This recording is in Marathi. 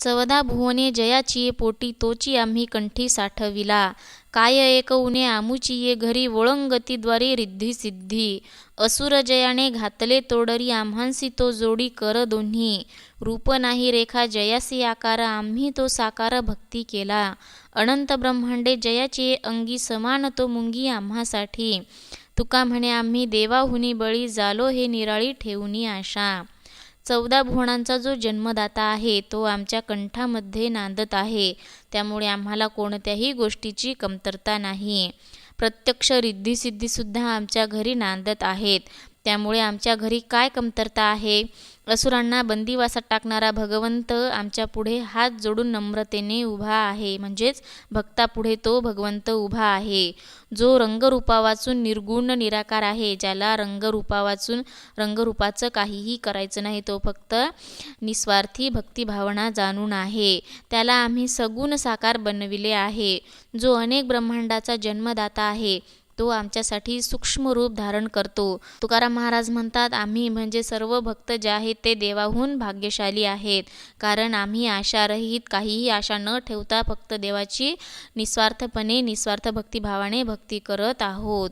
चवदा भुवने जयाची पोटी तोची आम्ही कंठी साठविला. काय एक उने आमुचिये घरी वळंगतीद्वारे रिद्धी सिद्धी. असुर जयाने घातले तोडरी आम्हांसी तो जोडी कर दोन्ही. रूप नाही रेखा जयासी आकार आम्ही तो साकार भक्ती केला. अनंत ब्रह्मांडे जयाची अंगी समान तो मुंगी आम्हासाठी. तुका म्हणे आम्ही देवाहुनी बळी जालो हे निराळी ठेवणी आशा. चौदा भुवनांचा जो जन्मदाता आहे तो आमच्या कंठामध्ये नांदत आहे. त्यामुळे आम्हाला कोणत्याही गोष्टीची कमतरता नाही. प्रत्यक्ष रिद्धिसिद्धीसुद्धा आमच्या घरी नांदत आहेत. त्यामुळे आमच्या घरी काय कमतरता आहे? असुरांना बंदिवासात टाकणारा भगवंत आमच्या पुढे हात जोडून नम्रतेने उभा आहे. म्हणजेच भक्तापुढे तो भगवंत उभा आहे. जो रंगरूपा वाचून निर्गुण निराकार आहे ज्याला रंगरूपा वाचून रंगरूपाचं काहीही करायचं नाही तो फक्त निस्वार्थी भक्तिभावना जाणून आहे. त्याला आम्ही सगुण साकार बनविले आहे. जो अनेक ब्रह्मांडाचा जन्मदाता आहे. तो आमच्यासाठी सूक्ष्म रूप धारण करतो. तुकाराम महाराज म्हणतात आम्ही म्हणजे सर्व भक्त जे आहेत ते देवाहून भाग्यशाली आहेत. कारण आम्ही आशारहित काहीही आशा न ठेवता फक्त देवाची निस्वार्थपणे निस्वार्थ भक्तिभावाने भक्ती करत आहोत.